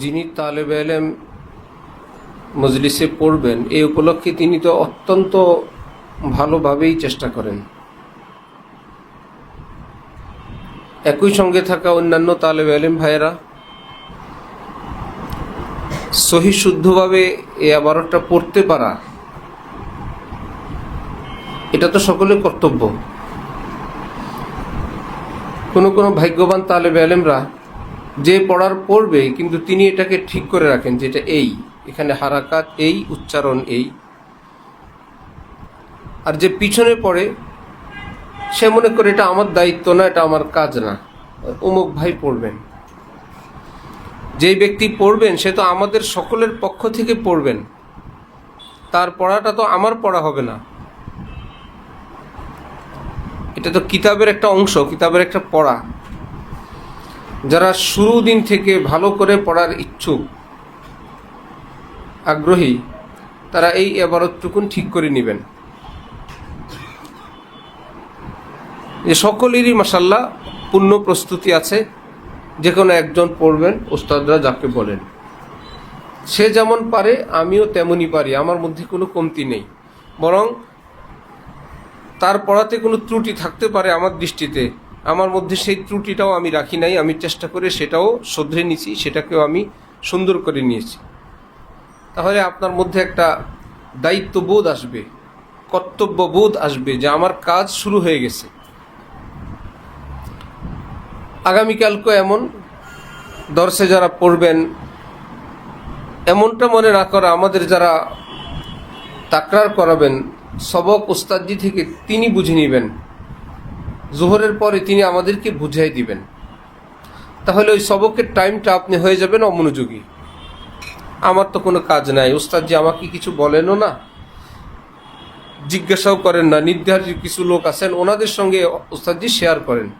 যিনি তালেব এলেম মজলিসে পড়বেন, এই উপলক্ষে তিনি তো অত্যন্ত ভালোভাবেই চেষ্টা করেন। একই সঙ্গে থাকা অন্যান্য তালেব এলেম ভাইয়েরা, সহি শুদ্ধভাবে এই আবারটা পড়তে পারা, এটা তো সকলের কর্তব্য। কোনো কোনো ভাগ্যবান তালেব আলেমরা যে পড়ার পড়বে, কিন্তু তিনি এটাকে ঠিক করে রাখেন যেটা এই, এখানে হারাকাত এই, উচ্চারণ এই। আর যে পিছনে পড়ে, সে মনে করে এটা আমার দায়িত্ব না, এটা আমার কাজ না। অমুক ভাই পড়বেন। যেই ব্যক্তি পড়বেন, সে তো আমাদের সকলের পক্ষ থেকে পড়বেন। তার পড়াটা তো আমার পড়া হবে না। এটা তো কিতাবের একটা অংশ, কিতাবের একটা পড়া। যারা শুরু দিন থেকে ভালো করে পড়ার ইচ্ছুক, আগ্রহী, তারা এই এবারতটুকুন ঠিক করে নেবেন। যে সকলেরই মাসাল্লাহ পূর্ণ প্রস্তুতি আছে, যে কোনো একজন পড়বেন ওস্তাদরা যাকে বলেন। সে যেমন পারে, আমিও তেমনই পারি, আমার মধ্যে কোনো কমতি নেই। বরং তার পড়াতে কোনো ত্রুটি থাকতে পারে আমার দৃষ্টিতে আমার মধ্যে সেই ত্রুটিটাও আমি রাখি নাই, আমি চেষ্টা করে সেটাও শুধরে নিয়েছি, সেটাকেও আমি সুন্দর করে নিয়েছি। তাহলে আপনার মধ্যে একটা দায়িত্ববোধ আসবে, কর্তব্যবোধ আসবে যে আমার কাজ শুরু হয়ে গেছে। আগামীকালকে এমন, দর্শে যারা পড়বেন, এমনটা মনে না করা, আমাদের যারা তাকরার করাবেন, সবক ওস্তাদজি থেকে তিনি বুঝে নেবেন। জোহরের পরে তিনি আমাদেরকে বুঝাই দিবেন। তাহলে ওই সবকের টাইমটা আপনি হয়ে যাবেন অমনোযোগী। আমার তো কোনো কাজ নাই। ওস্তাদজি আমাকে কিছু বলেনও না। জিজ্ঞাসাও করেন না। নির্ধারিত কিছু লোক আছেন, ওনাদের সঙ্গে ওস্তাদজি শেয়ার করেন।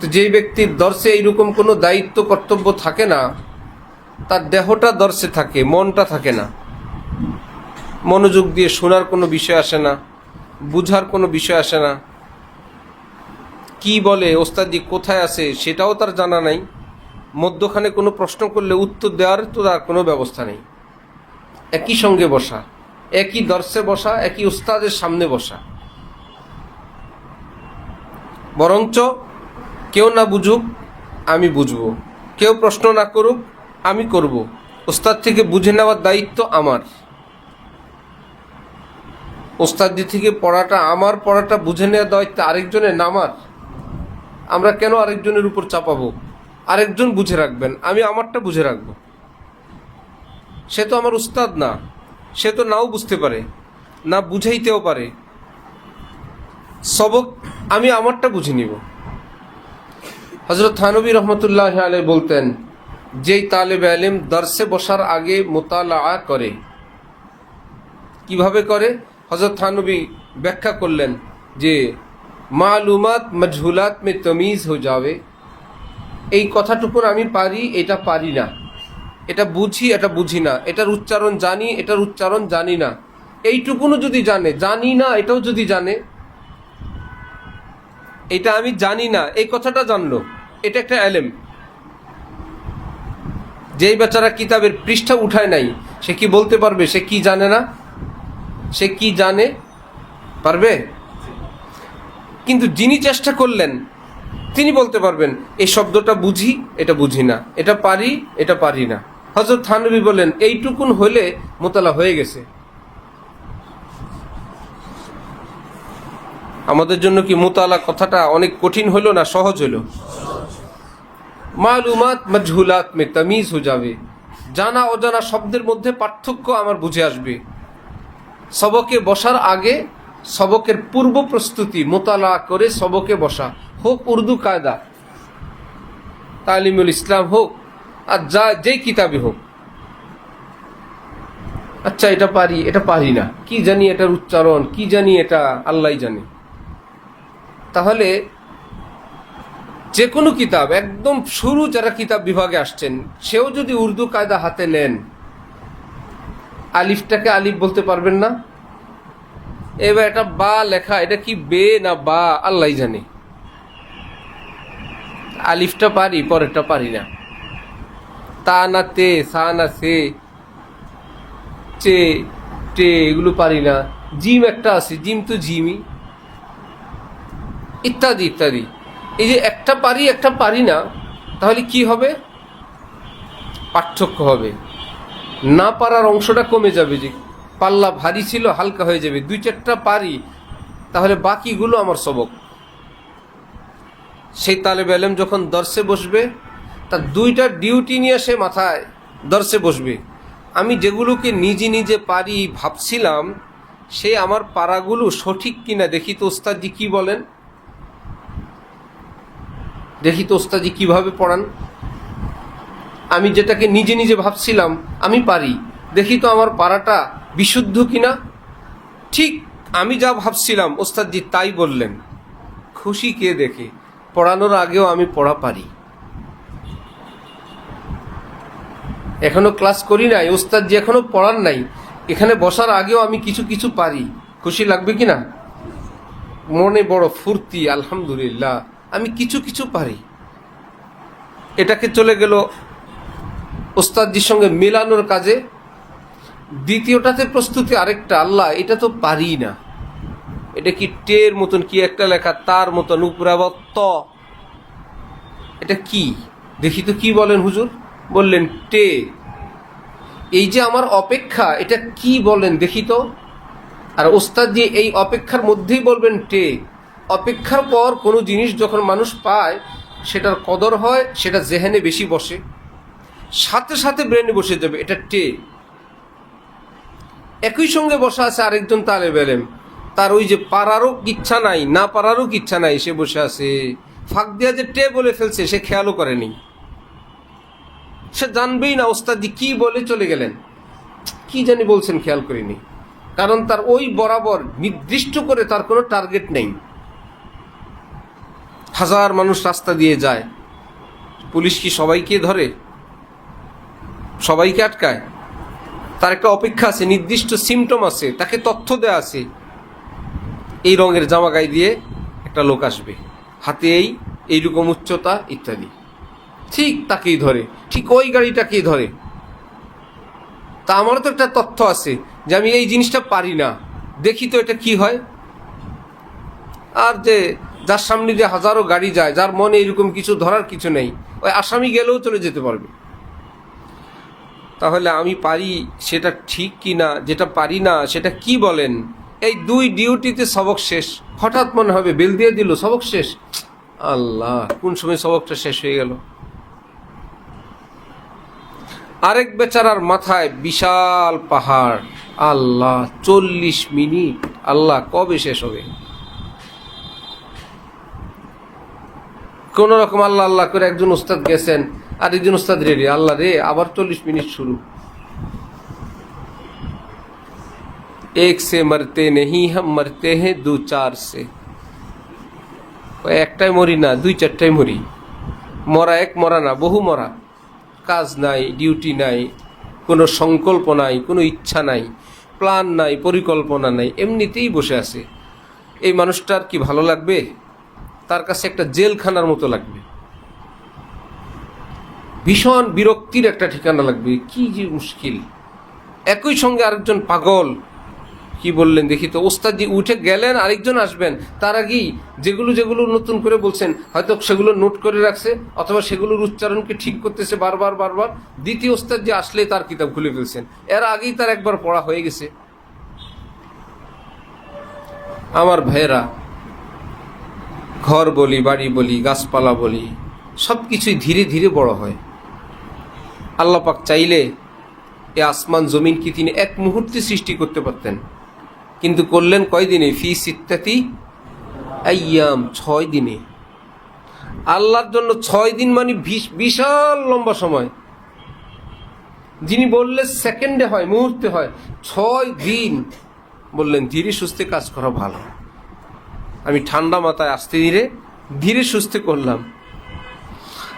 তো যেই ব্যক্তির দর্শে এইরকম কোনো দায়িত্ব, কর্তব্য থাকে না, তার দেহটা দর্শে থাকে, মনটা থাকে না। মনোযোগ দিয়ে শোনার কোনো বিষয় আসে না। বুঝার কোনো বিষয় আসে না। কি বলে, ওস্তাদি কোথায় আছে, সেটাও তার জানা নাই। মধ্যখানে কোনো প্রশ্ন করলে উত্তর দেওয়ার তো তার কোনো ব্যবস্থা নেই। একই সঙ্গে বসা, একই দর্শে বসা, একই উস্তাদের সামনে বসা। বরঞ্চ কেউ না বুঝুক, আমি বুঝব। কেউ প্রশ্ন না করুক, আমি করব। ওস্তাদ থেকে বুঝে নেওয়ার দায়িত্ব আমার। ওস্তাদি থেকে পড়াটা, আমার পড়াটা বুঝে নেওয়ার দায়িত্ব আরেকজনের নামার আমরা। কেন আরেকজনের উপর চাপাবো? আরেকজন বুঝে রাখবেন, আমি আমারটা বুঝে রাখব। সে তো আমার উস্তাদ না, সে তো নাও বুঝতে পারে, না বুঝাইতেও পারে। সবক আমি আমারটা বুঝে নিব। হজরত থানবী রহমতুল্লাহ আলাই বলতেন, যেই তালেব আলিম দর্শে বসার আগে মোতালা করে। কীভাবে করে? হজরত থানবী ব্যাখ্যা করলেন যে, মালুমাত মজহুলাত মে তমিজ হয়ে যাবে। এই কথাটুকুন আমি পারি, এটা পারি না। এটা বুঝি এটা বুঝি না। এটার উচ্চারণ জানি, এটার উচ্চারণ জানি না। এইটুকুনও যদি জানে, জানি না, এটাও যদি জানে, এটা আমি জানি না। এই কথাটা জানলো। এটা একটা অ্যালেম যেই বেচারা কিতাবের পৃষ্ঠা উঠায় নাই, সে কি বলতে পারবে, সে কি জানে না? সে কি জানে? পারবে? কিন্তু যিনি চেষ্টা করলেন, তিনি বলতে পারবেন এই শব্দটা বুঝি, এটা বুঝি না। এটা পারি এটা পারি না। হজরত থানবী বলেন এইটুকুন হলে মোতালা হয়ে গেছে। আমাদের জন্য কি মোতালা কথাটা অনেক কঠিন হলো না সহজ হলো মালুমাত মজহুলাত মে তামিজ হয়ে যাবে। জানা অজানা শব্দের মধ্যে পার্থক্য আমার বুঝে আসবে। সবকে বসার আগে সবকের পূর্ব প্রস্তুতি মোতালা করে সবকে বসা। হোক উর্দু কায়দা, তালিমুল ইসলাম হোক, আর যা, যেই কিতাবে হোক। আচ্ছা এটা পারি এটা পারি না। কি জানি এটার উচ্চারণ, কি জানি এটা আল্লাহ জানে। তাহলে যে কোনো কিতাব, একদম শুরু যারা কিতাব বিভাগে আসছেন, সেও যদি উর্দু কায়দা হাতে নেন আলিফটাকে আলিফ বলতে পারবেন না। এবার এটা বা লেখা, এটা কি বে না বা? আল্লাহ জানে। আলিফটা পারি, পরেরটা পারি না। তা না তে, সা না সে, চে, টে, এগুলো পারি না। জিম একটা আছে, জিম তো জিমই। ইত্যাদি ইত্যাদি। এই যে একটা পারি একটা পারি না, তাহলে কি হবে? পার্থক্য হবে। না পারার অংশটা কমে যাবে যে পাল্লা ভারী ছিল, হালকা হয়ে যাবে। দুই চারটা পারি, তাহলে বাকিগুলো আমার সবক। সেই তালেব এলেম যখন দর্শে বসবে, তার দুইটা ডিউটি নিয়ে সে মাথায় দর্শে বসবে। আমি যেগুলোকে নিজে নিজে পারি ভাবছিলাম, সে আমার পারাগুলো সঠিক কিনা দেখি তো ওস্তাদজি কি বলেন? দেখি তো ওস্তাদজি কীভাবে পড়ান। আমি যেটাকে নিজে নিজে ভাবছিলাম, আমি পারি। দেখি তো আমার পারাটা বিশুদ্ধ কিনা? ঠিক আমি যা ভাবছিলাম, ওস্তাদজি তাই বললেন। খুশি কে দেখে? পড়ানোর আগেও আমি পড়া পারি। এখনও ক্লাস করি নাই, ওস্তাদজি এখনও পড়ার নাই। এখানে বসার আগেও আমি কিছু কিছু পারি। খুশি লাগবে কি না? মনে বড় ফুর্তি, আলহামদুলিল্লাহ, আমি কিছু কিছু পারি। এটাকে চলে গেল ওস্তাদজির সঙ্গে মেলানোর কাজে। দ্বিতীয়টাতে প্রস্তুতি আরেকটা, আল্লাহ, এটা তো পারি না। এটা কি টের মতন, কি একটা লেখা, তার মতন উপরে আবার এটা কি? দেখি তো কি বলেন হুজুর? বললেন টে এই যে আমার অপেক্ষা, এটা কি বলেন? দেখি তো। আর ওস্তাদ দিয়ে এই অপেক্ষার মধ্যেই বলবেন টে অপেক্ষার পর কোনো জিনিস যখন মানুষ পায়, সেটার কদর হয়, সেটা জেহেনে বেশি বসে। সাথে সাথে ব্রেনে বসে যাবে এটা টে। একই সঙ্গে বসা আছে আরেকজন তালে বেলেম তার ওই যে পারারও ইচ্ছা নাই, না পারারও ইচ্ছা নাই, সে বসে আছে। ফাঁক দিয়া যে টে বলে ফেলছে, সে খেয়ালও করেনি। সে জানবেই না ওস্তাদি কি বলে চলে গেলেন। কি জানি বলছেন খেয়াল করিনি। কারণ তার ওই বরাবর নির্দিষ্ট করে তার কোনো টার্গেট নেই। হাজার মানুষ রাস্তা দিয়ে যায়। পুলিশ কি সবাইকে ধরে? সবাইকে আটকায়। তার একটা অপেক্ষা আছে, নির্দিষ্ট সিমটম আছে, তাকে তথ্য দেওয়া আছে। এই রঙের জামা গায়ে দিয়ে একটা লোক আসবে। হাতে এই, এইরকম উচ্চতা ইত্যাদি। ঠিক তাকেই ধরে, ঠিক ওই গাড়িটাকেই ধরে। তা আমারও তো একটা তথ্য আছে যে আমি এই জিনিসটা পারি না। দেখি তো এটা কি হয়। আর যে যার সামনে যে হাজারো গাড়ি যায়, যার মনে এরকম কিছু ধরার কিছু নেই, ওই আসামি গেলেও চলে যেতে পারবে। তাহলে আমি পারি সেটা ঠিক কি না, যেটা পারি না সেটা কি বলেন? এই দুই ডিউটিতে সবক শেষ। হঠাৎ মনে হবে বেল দিয়ে দিল, সবক শেষ। আল্লাহ, কোন সময় সবকটা শেষ হয়ে গেল? আরেক বেচারার মাথায় বিশাল পাহাড়। আল্লাহ, চল্লিশ মিনিট। আল্লাহ, কবে শেষ হবে? কোন রকম আল্লাহ আল্লাহ করে একজন উস্তাদ গেছেন। আর একজন ওস্তাদ রে আল্লাহ রে, আবার চল্লিশ মিনিট শুরু। এক সে মরতে নেই হাম মরতে হে, দু চার সে। একটাই মরি না, দুই চারটাই মরি। মরা এক, মরা না, বহু মরা। কাজ নাই ডিউটি নাই, কোনো সংকল্প নাই, কোনো ইচ্ছা নাই প্ল্যান নাই, পরিকল্পনা নাই, এমনিতেই বসে আছে। এই মানুষটার কি ভালো লাগবে? তার কাছে একটা জেলখানার মতো লাগবে। ভীষণ বিরক্তির একটা ঠিকানা লাগবে। কি যে মুশকিল। একই সঙ্গে আরেকজন পাগল। কি বললেন দেখি তো, ওস্তাদজি উঠে গেলেন, আরেকজন আসবেন। তার আগেই যেগুলো যেগুলো নতুন করে বলছেন, হয়তো সেগুলো নোট করে রাখছে, অথবা সেগুলোর উচ্চারণকে ঠিক করতেছে বারবার বারবার। দ্বিতীয় ওস্তাদ যে আসলে তার কিতাব খুলে ফেলছেন। এর আগেই তার একবার পড়া হয়ে গেছে। আমার ভাইয়েরা, ঘর বলি, বাড়ি বলি, গাছপালা বলি সব কিছুই ধীরে ধীরে বড় হয়। আল্লাহ পাক চাইলে এ আসমান জমিন কি তিনি এক মুহূর্তে সৃষ্টি করতে পারতেন। কিন্তু করলেন কয় দিনে ফি সিত্তাতি আইয়াম, ছয় দিনে। আল্লাহর জন্য ছয় দিন মানে বিশ- বিশাল লম্বা সময়। যিনি বললে সেকেন্ডে হয়, মুহূর্তে হয়, ছয় দিন বললেন, ধীরে সুস্থে কাজ করা ভালো। আমি ঠান্ডা মাথায় আসতে ধীরে ধীরে সুস্থে করলাম।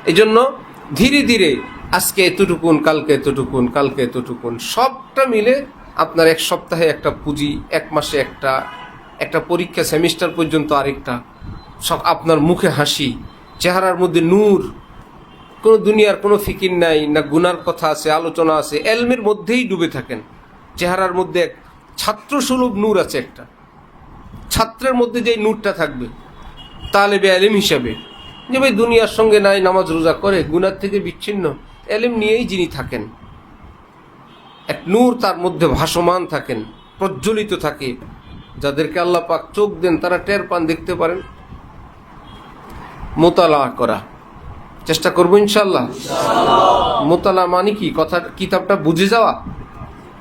এই জন্য ধীরে ধীরে আজকে এতটুকুন, কালকে এতটুকুন কালকে এতটুকুন, সবটা মিলে আপনার এক সপ্তাহে একটা পুঁজি, এক মাসে একটা একটা পরীক্ষা সেমিস্টার পর্যন্ত আরেকটা। সব আপনার মুখে হাসি, চেহারার মধ্যে নূর। কোনো দুনিয়ার কোনো ফিকির নাই, না গুনার কথা আছে, আলোচনা আছে, এলমের মধ্যেই ডুবে থাকেন। চেহারার মধ্যে এক ছাত্রসুলভ নূর আছে একটা। ছাত্রের মধ্যে যে নূরটা থাকবে, তালেবে এলিম হিসাবে। যে ভাই দুনিয়ার সঙ্গে নাই, নামাজ রোজা করে, গুনার থেকে বিচ্ছিন্ন। এলিম নিয়েই যিনি থাকেন, এক নূর তার মধ্যে ভাসমান থাকেন, প্রজ্বলিত থাকে, যাদেরকে আল্লাহ পাক চোখ দেন তারা টের পান, দেখতে পারেন। মোতালা করা। চেষ্টা করব ইনশাল্লাহ মোতালা মানে কি? কথা, কিতাবটা বুঝে যাওয়া?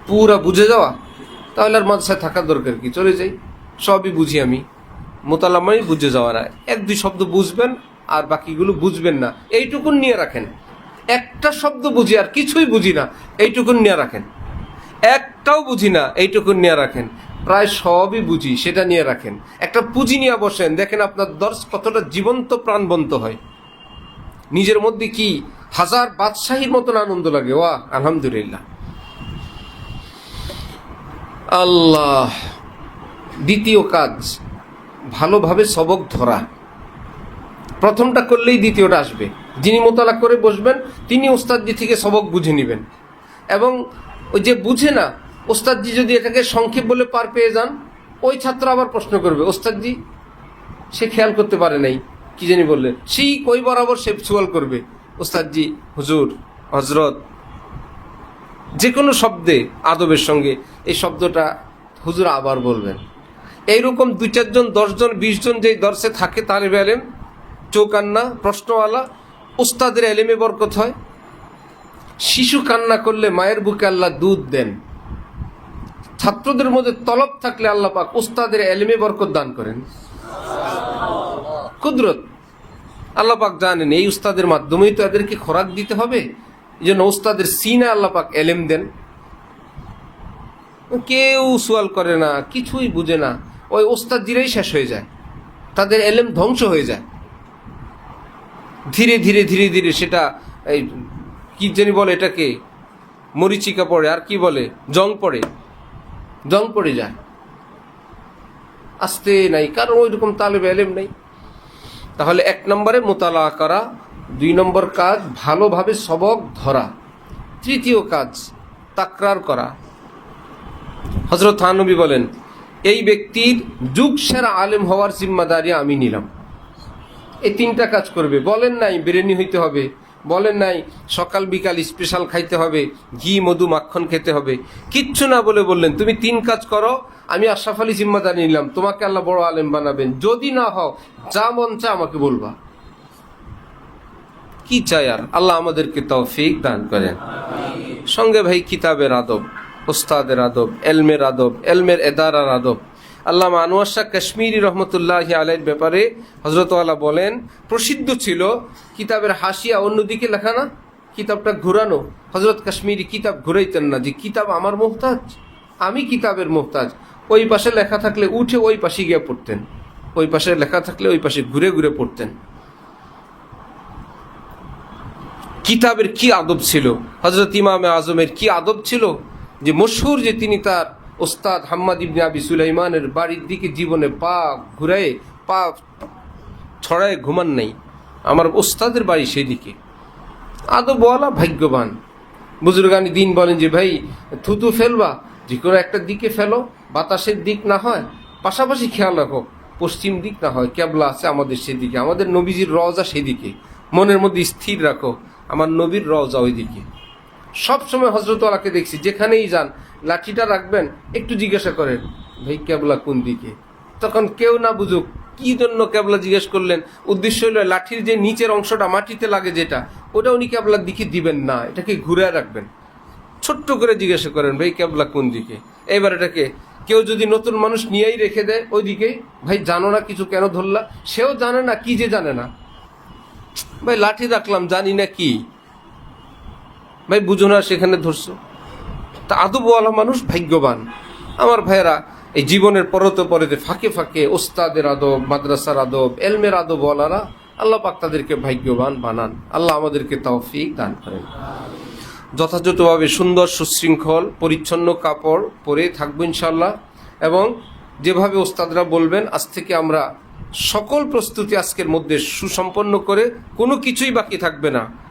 পুরা বুঝে যাওয়া? তাহলে আর মাদ্রাসায় থাকার দরকার কি? চলে যাই। সবই বুঝি আমি। মোতালা মানে বুঝে যাওয়া না এক দুই শব্দ বুঝবেন আর বাকিগুলো বুঝবেন না। এইটুকুন নিয়ে রাখেন। একটা শব্দ বুঝি আর কিছুই বুঝি না, এইটুকুন নিয়ে রাখেন। একটাও বুঝি না, এইটুকুন নিয়ে রাখেন। প্রায় সবই বুঝি, সেটা নিয়ে রাখেন। একটা পুঁজি নিয়ে বসেন, দেখেন আপনার দর্শ কতটা জীবন্ত, প্রাণবন্ত হয়। নিজের মধ্যে কি হাজার বাদশাহীর মতন আনন্দ লাগে? ওয়া আলহামদুলিল্লাহ। আল্লাহ, দ্বিতীয় কাজ, ভালোভাবে সবক ধরা। প্রথমটা করলেই দ্বিতীয়টা আসবে। যিনি মোতালা করে বসবেন, তিনি ওস্তাদজি থেকে সবক বুঝে নেবেন। এবং ওই যে বুঝে না ওস্তাদজি যদি এটাকে সংক্ষেপ বলে পার পেয়ে যান, ওই ছাত্র আবার প্রশ্ন করবে ওস্তাদজি সে খেয়াল করতে পারে নাই, কি জানি বললেন সেই কই বরাবর সে সুয়াল করবে ওস্তাদজি হুজুর হজরত যে কোনো শব্দে আদবের সঙ্গে এই শব্দটা হুজুর আবার বলবেন। এইরকম দুই চারজন, দশজন, বিশজন যেই দর্শে থাকে তার এলেম চৌকান্না, প্রশ্নওয়ালা উস্তাদের এলেমে বরকত হয়। শিশু কান্না করলে মায়ের বুকে আল্লাহ দুধ দেন। ছাত্রদের মধ্যে তলব থাকলে আল্লাহ পাক উস্তাদের এলেমে বরকত দান করেন। কুদরত। আল্লাহ পাক জানেন, এই উস্তাদের মাধ্যমেই তো এদেরকে খোরাক দিতে হবে। এই জন্য উস্তাদের সিনে আল্লাহ পাক এলেম দেন। কেউ সোয়াল করে না, কিছুই বুঝে না। ওই ওস্তাদিরাই শেষ হয়ে যায়। তাদের এলেম ধ্বংস হয়ে যায়। ধীরে ধীরে ধীরে ধীরে সেটা এই কি জানি বলে এটাকে, মরিচিকা পড়ে, আর কি বলে, জং পড়ে জং পড়ে যায়। আসতে নাই, কারণ ওই রকম তালেবে এলেম নেই। তাহলে এক নম্বরে মোতালা করা, দুই নম্বর কাজ, ভালোভাবে সবক ধরা। তৃতীয় কাজ, তাকরার করা। হজরত থানবী বলেন, এই ব্যক্তির যুগ সেরা আলেম হওয়ার জিম্মাদারি আমি নিলাম। এই তিনটা কাজ করবে। বলেন নাই, বিরিয়ানি হইতে হবে। বলেন নাই, সকাল, বিকাল স্পেশাল খাইতে হবে। ঘি, মধু, মাখন খেতে হবে। কিচ্ছু না বলে বললেন, তুমি তিন কাজ করো, আমি আশরাফ আলী জিম্মাদারি নিলাম। তোমাকে আল্লাহ বড় আলেম বানাবেন। যদি না হও, যা মন চা আমাকে বলবা। কি চাই আর? আল্লাহ আমাদেরকে তৌফিক দান করেন। সঙ্গে ভাই, কিতাবের আদব ওস্তাদের আদব, এলমের আদব, এলমের এদারার আদব। আল্লাহ আনোয়ার শাহ কাশ্মীরি রহমতুল্লাহ আলের ব্যাপারে হজরত আল্লাহ বলেন, প্রসিদ্ধ ছিল কিতাবের হাসিয়া অন্যদিকে লেখা না? কিতাবটা ঘুরানো। হজরত কাশ্মীরি কিতাব ঘুরাইতেন না যে কিতাব আমার মোহতাজ, আমি কিতাবের মোহতাজ। ওই পাশে লেখা থাকলে উঠে ওই পাশে গিয়ে পড়তেন। ওই পাশে লেখা থাকলে ওই পাশে ঘুরে ঘুরে পড়তেন। কিতাবের কি আদব ছিল? হজরত ইমামে আজমের কি আদব ছিল? যে মশহুর যে তিনি তার ওস্তাদ হাম্মাদ ইবনে আবি সুলাইমানের বাড়ির দিকে জীবনে পা ঘুরায়, পা ছড়ায় ঘুমান নাই। আমার ওস্তাদের বাড়ি সেদিকে। বলা ভাগ্যবান। বুজুর্গানি দিন বলেন যে, ভাই, থুতু ফেলবা, যে কোনো একটা দিকে ফেলো, বাতাসের দিক না হয়, পাশাপাশি খেয়াল রাখো, পশ্চিম দিক না হয় ক্যাবলা আছে আমাদের সেদিকে, আমাদের নবীজির রজা সেদিকে, মনের মধ্যে স্থির রাখো, আমার নবীর রজা ওইদিকে। সব সময় হজরত আলাকে দেখছি, যেখানেই যান, লাঠিটা রাখবেন, একটু জিজ্ঞাসা করেন, ভাই, ক্যাবলা কোন দিকে? তখন কেউ না বুঝুক, কি জন্য ক্যাবলা জিজ্ঞেস করলেন? উদ্দেশ্য হলো লাঠির যে নিচের অংশটা মাটিতে লাগে যেটা, ওটা উনি ক্যাবলার দিকে দিবেন না, এটাকে ঘুরে রাখবেন। ছোট্ট করে জিজ্ঞাসা করেন, ভাই, ক্যাবলা কোন দিকে? এবার এটাকে কেউ যদি নতুন মানুষ নিয়েই রেখে দেয় ওই দিকেই ভাই, জানো না কিছু কেন ধরলা? সেও জানে না, কি যে জানে না। ভাই, লাঠি রাখলাম, জানি না কি। ভাই, বুঝো না, সেখানে ধরছো। তা আদবওয়ালা মানুষ ভাগ্যবান। আমার ভাইয়েরা, এই জীবনের পরতে পরেতে ফাঁকে ফাঁকে ওস্তাদের আদব, মাদ্রাসার আদব, এলমের আদব আদবওয়ালারা আল্লাহ পাক তাদেরকে ভাগ্যবান বানান। আল্লাহ আমাদেরকে তৌফিক দান করেন। যথাযথভাবে সুন্দর, সুশৃঙ্খল, পরিচ্ছন্ন কাপড় পরে থাকব ইনশাল্লাহ এবং যেভাবে ওস্তাদরা বলবেন, আজ থেকে আমরা সকল প্রস্তুতি আজকের মধ্যে সুসম্পন্ন করে কোনো কিছুই বাকি থাকবে না।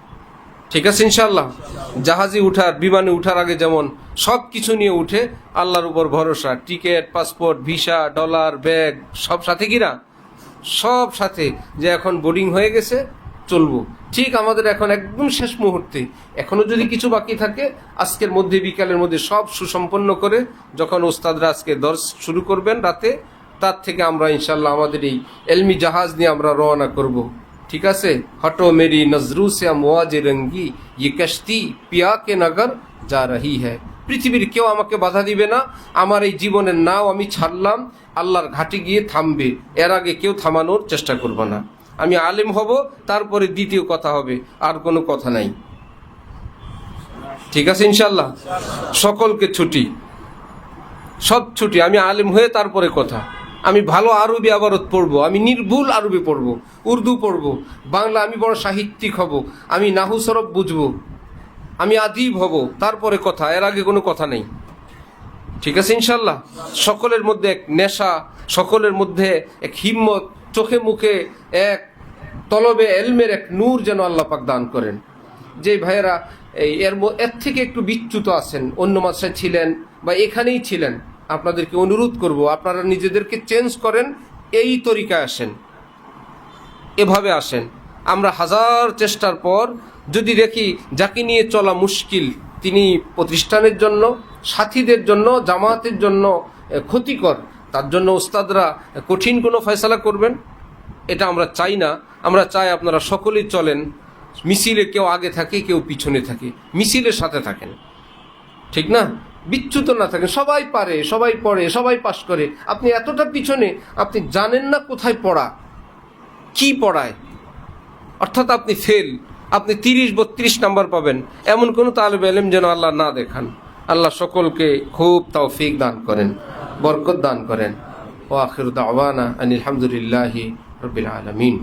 ঠিক আছে ইনশাল্লাহ জাহাজে উঠার, বিমানে উঠার আগে যেমন সব কিছু নিয়ে উঠে আল্লাহর উপর ভরসা, ticket, passport, visa, dollar, bag, সব সাথে কিনা? সব সাথে যে এখন বোর্ডিং হয়ে গেছে, চলবো। ঠিক আমাদের এখন একদম শেষ মুহূর্তে। এখনও যদি কিছু বাকি থাকে, আজকের মধ্যে, বিকালের মধ্যে সব সুসম্পন্ন করে যখন ওস্তাদরা আজকে দর্শ শুরু করবেন রাতে, তার থেকে আমরা ইনশাল্লাহ আমাদের এই এলমি জাহাজ নিয়ে আমরা রওনা করব। ঠিক আছে হটো মেরি নজরু সে মোয়াজে রঙ্গি ইয়ে কশ্তি পিয়া কে নগর যা রহি হ্যাঁ পৃথিবীর কেউ আমাকে বাধা দিবে না আমার এই জীবনের নাও আমি ছাড়লাম আল্লাহর ঘাটে গিয়ে থামবে এর আগে কেউ থামানোর চেষ্টা করব না আমি আলেম হব তারপরে দ্বিতীয় কথা হবে আর কোনো কথা নাই ঠিক আছে ইনশাল্লাহ সকলকে ছুটি সব ছুটি আমি আলেম হয়ে তারপরে কথা আমি ভালো আরবি আবারত পড়ব, আমি নির্ভুল আরবি পড়ব, উর্দু পড়ব, বাংলা আমি বড় সাহিত্যিক হব, আমি নাহু সরব বুঝব, আমি আদিব হব, তারপরে কথা, এর আগে কোনো কথা নেই। ঠিক আছে ইনশাল্লাহ সকলের মধ্যে এক নেশা, সকলের মধ্যে এক হিম্মত, চোখে মুখে এক, তলবে এলমের এক নূর যেন আল্লাহ পাক দান করেন। যে ভাইয়েরা, এই এর এর থেকে একটু বিচ্যুত আছেন, অন্য মাসায় ছিলেন বা এখানেই ছিলেন আপনাদেরকে অনুরোধ করব, আপনারা নিজেদেরকে চেঞ্জ করেন, এই তরিকায় আসেন। এভাবে আসেন। আমরা হাজার চেষ্টার পর যদি দেখি যাকে নিয়ে চলা মুশকিল, তিনি প্রতিষ্ঠানের জন্য, সাথীদের জন্য জামাতের জন্য ক্ষতিকর, তার জন্য ওস্তাদরা কঠিন কোনো ফয়সলা করবেন? এটা আমরা চাই না। আমরা চাই আপনারা সকলেই চলেন, মিছিলে কেউ আগে থাকে, কেউ পিছনে থাকে মিছিলের সাথে থাকেন। ঠিক না? বিচ্যুত না থাকেন সবাই পারে, সবাই পড়ে, সবাই পাশ করে। আপনি এতটা পিছনে, আপনি জানেন না কোথায় পড়া, কি পড়ায়। অর্থাৎ আপনি ফেল আপনি তিরিশ, বত্রিশ নাম্বার পাবেন। এমন কোনো তালেব এলেম যেন আল্লাহ না দেখান। আল্লাহ সকলকে খুব তৌফিক দান করেন, বরকত দান করেন। ও আখির দাওয়ানা আনিল হামদুলিল্লাহি রবিল আলমিন।